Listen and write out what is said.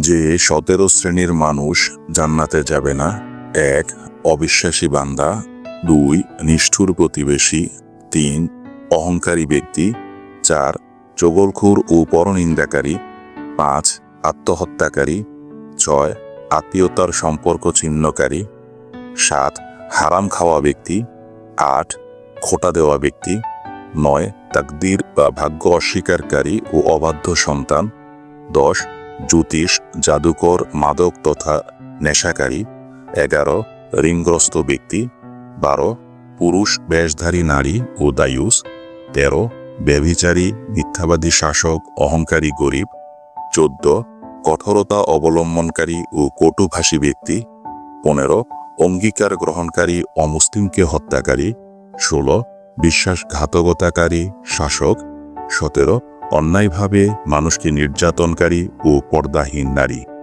যে সতেরো শ্রেণির মানুষ জান্নাতে যাবে না। এক, অবিশ্বাসী বান্দা। দুই, নিষ্ঠুর প্রতিবেশী। তিন, অহংকারী ব্যক্তি। চার, চগলখুর ও পরনিন্দাকারী। পাঁচ, আত্মহত্যাকারী। ছয়, আত্মীয়তার সম্পর্ক ছিন্নকারী। সাত, হারাম খাওয়া ব্যক্তি। আট, খোটা দেওয়া ব্যক্তি। নয়, তাকদির বা ভাগ্য অস্বীকারী ও অবাধ্য সন্তান। দশ জ্যোতিষ, জাদুকর, মাদক তথা নেশাকারী। এগারো, ঋণগ্রস্ত ব্যক্তি। বারো, পুরুষ, বেশধারী নারী ও দায়ুস। তেরো, ব্যভিচারী, মিথ্যাবাদী শাসক, অহংকারী গরিব। চোদ্দ, কঠোরতা অবলম্বনকারী ও কটুভাষী ব্যক্তি। পনেরো, অঙ্গীকার গ্রহণকারী, অমুসলিমকে হত্যাকারী। ষোলো, বিশ্বাসঘাতকতাকারী শাসক। সতেরো অন্যায়ভাবে মানুষকে নির্যাতনকারী ও পর্দাহীন নারী।